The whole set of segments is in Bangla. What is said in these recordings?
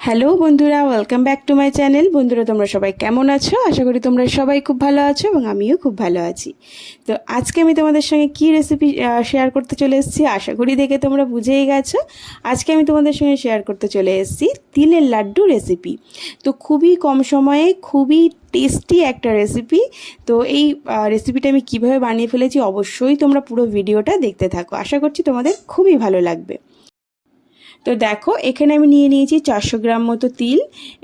হ্যালো বন্ধুরা welcome back to my channel বন্ধুরা, তোমরা সবাই কেমন আছো? আশা করি তোমরা সবাই খুব ভালো আছো এবং আমিও খুব ভালো আছি। তো আজকে আমি তোমাদের সঙ্গে কী রেসিপি শেয়ার করতে চলে এসেছি, আশা করি দেখে তোমরা বুঝেই গেছো। আজকে আমি তোমাদের সঙ্গে শেয়ার করতে চলে এসেছি তিলের লাড্ডু রেসিপি তো খুবই কম সময়ে খুবই টেস্টি একটা রেসিপি তো এই রেসিপিটা আমি কীভাবে বানিয়ে ফেলেছি অবশ্যই তোমরা পুরো ভিডিওটা দেখতে থাকো। আশা করছি তোমাদের খুবই ভালো লাগবে। তো দেখো, এখানে আমি নিয়ে নিয়েছি চারশো গ্রাম মতো তিল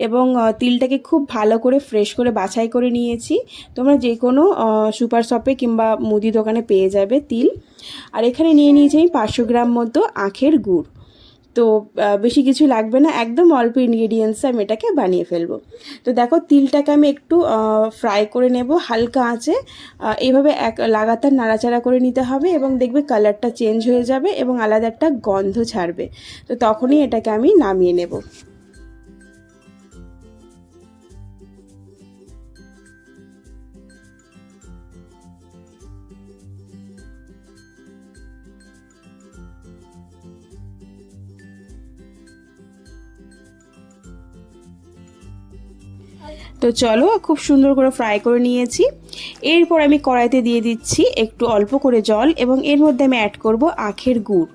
এবং তিলটাকে খুব ভালো করে ফ্রেশ করে বাছাই করে নিয়েছি। তোমরা যে কোনো সুপার শপে কিংবা মুদি দোকানে পেয়ে যাবে তিল। আর এখানে নিয়ে নিয়েছি আমি পাঁচশো গ্রাম মতো আখের গুড়। তো বেশি কিছু লাগবে না, একদম অল্প ইনগ্রিডিয়েন্টসে আমি এটাকে বানিয়ে ফেলব। তো দেখো, তিলটাকে আমি একটু ফ্রাই করে নেব হালকা আঁচে। এভাবে এক, লাগাতার নাড়াচাড়া করে নিতে হবে এবং দেখবে কালারটা চেঞ্জ হয়ে যাবে এবং আলাদা একটা গন্ধ ছাড়বে। তো তখনই এটাকে আমি নামিয়ে নেব। তো চলো খুব সুন্দর করে ফ্রাই করে নিয়েছি। এরপর আমি কড়াইতে দিয়ে দিচ্ছি একটু অল্প করে জল এবং এর মধ্যে আমি অ্যাড করব আখের গুড়।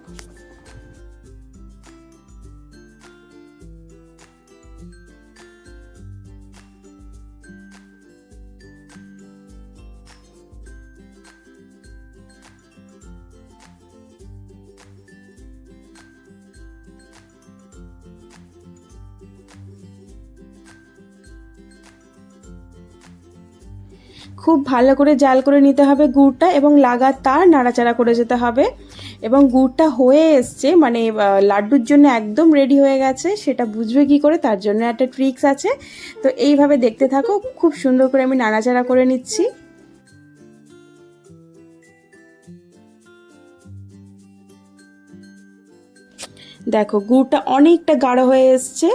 খুব ভালো করে জাল করে নিতে হবে গুড়টা এবং লাগাতার নাড়াচাড়া করে যেতে হবে। এবং গুড়টা হয়ে এসছে মানে লাড্ডুর জন্য একদম রেডি হয়ে গেছে, সেটা বুঝবে কি করে, তার জন্য একটা ট্রিক্স আছে। তো এইভাবে দেখতে থাকো, খুব সুন্দর করে আমি নাড়াচাড়া করে নিচ্ছি। দেখো, গুড়টা অনেকটা গাঢ় হয়ে এসছে।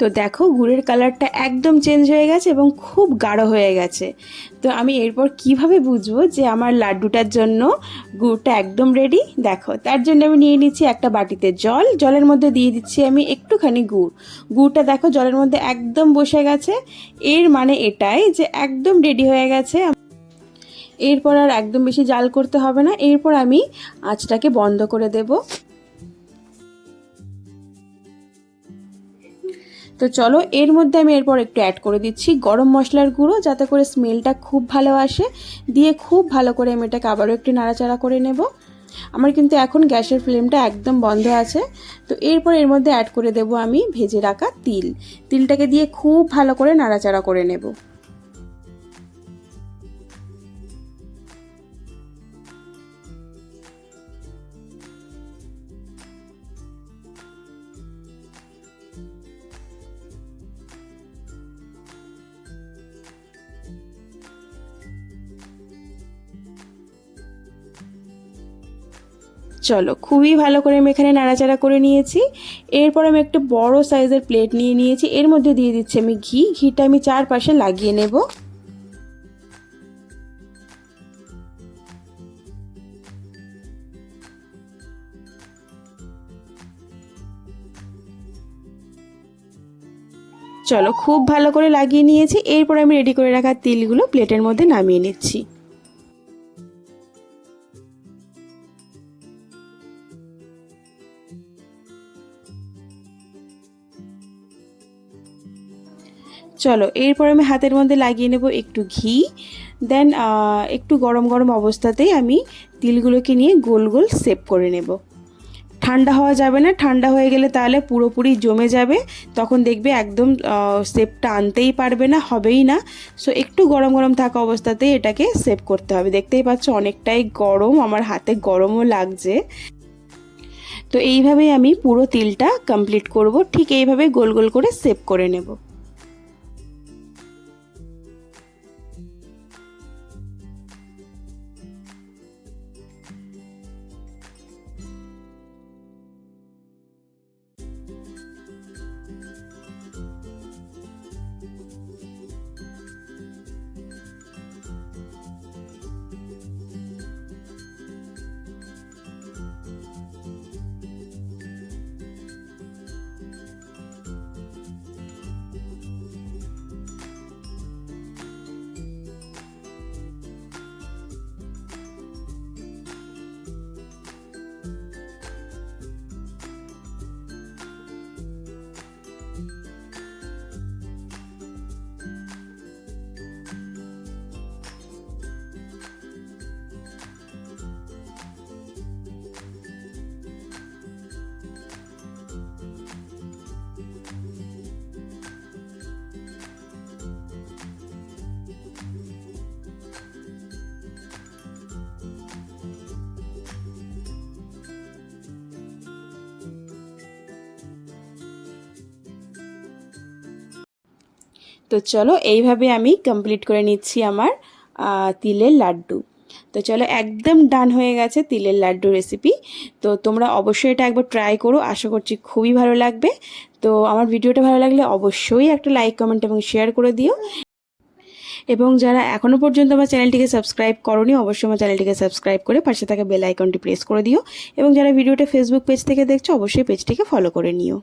তো দেখো, গুড়ের কালারটা একদম চেঞ্জ হয়ে গেছে এবং খুব গাঢ় হয়ে গেছে। তো আমি এরপর কীভাবে বুঝব যে আমার লাড্ডুটার জন্য গুড়টা একদম রেডি দেখো, তার জন্য আমি নিয়ে নিচ্ছি একটা বাটিতে জল। জলের মধ্যে দিয়ে দিচ্ছি আমি একটুখানি গুড়। গুড়টা দেখো, জলের মধ্যে একদম বসে গেছে। এর মানে এটাই যে একদম রেডি হয়ে গেছে। এরপর আর একদম বেশি জাল করতে হবে না। এরপর আমি আঁচটাকে বন্ধ করে দেবো। তো চলো, এর মধ্যে আমি এরপর একটু অ্যাড করে দিচ্ছি গরম মশলার গুঁড়ো যাতে করে স্মেলটা খুব ভালো আসে। দিয়ে খুব ভালো করে আমি এটাকে আবারও একটু নাড়াচাড়া করে নেব। আমার কিন্তু এখন গ্যাসের ফ্লেমটা একদম বন্ধ আছে। তো এরপর এর মধ্যে অ্যাড করে দেব আমি ভেজে রাখা তিল। তিলটাকে দিয়ে খুব ভালো করে নাড়াচাড়া করে নেব। চলো, খুবই ভালো করে আমি এখানে নাড়াচাড়া করে নিয়েছি। এরপর আমি একটা বড় সাইজের প্লেট নিয়ে নিয়েছি। এর মধ্যে দিয়ে দিচ্ছি আমি ঘি। ঘিটা আমি চারপাশে লাগিয়ে নেব। চলো, খুব ভালো করে লাগিয়ে নিয়েছি। এরপর আমি রেডি করে রাখা তিলগুলো প্লেটের মধ্যে নামিয়ে নিচ্ছি। চলো, এরপর আমি হাতের মধ্যে লাগিয়ে নেব একটু ঘি। দেন একটু গরম গরম অবস্থাতেই আমি তিলগুলোকে নিয়ে গোল গোল সেপ করে নেব। ঠান্ডা হওয়া যাবে না, ঠান্ডা হয়ে গেলে তাহলে পুরোপুরি জমে যাবে। তখন দেখবে একদম সেপটা আনতেই পারবে না, হবেই না। সো একটু গরম গরম থাকা অবস্থাতেই এটাকে সেভ করতে হবে। দেখতেই পাচ্ছ অনেকটাই গরম, আমার হাতে গরমও লাগছে। তো এইভাবেই আমি পুরো তিলটা কমপ্লিট করব। ঠিক এইভাবে গোল গোল করে সেভ করে নেব। তো চলো এইভাবে আমি কমপ্লিট করে নিচ্ছি আমার তিলের লাড্ডু। তো চলো একদম ডান হয়ে গেছে তিলের লাড্ডু রেসিপি তো তোমরা অবশ্যই এটা একবার ট্রাই করো, আশা করছি খুবই ভালো লাগবে। তো আমার ভিডিওটা ভালো লাগলে অবশ্যই একটা লাইক কমেন্ট এবং শেয়ার করে দিও। এবং যারা এখনও পর্যন্ত আমার চ্যানেলটিকে সাবস্ক্রাইব করনি, অবশ্যই আমার চ্যানেলটিকে সাবস্ক্রাইব করে পাশে থাকা বেল আইকনটি প্রেস করে দিও। এবং যারা ভিডিওটা ফেসবুক পেজ থেকে দেখছ, অবশ্যই পেজটিকে ফলো করে নিও।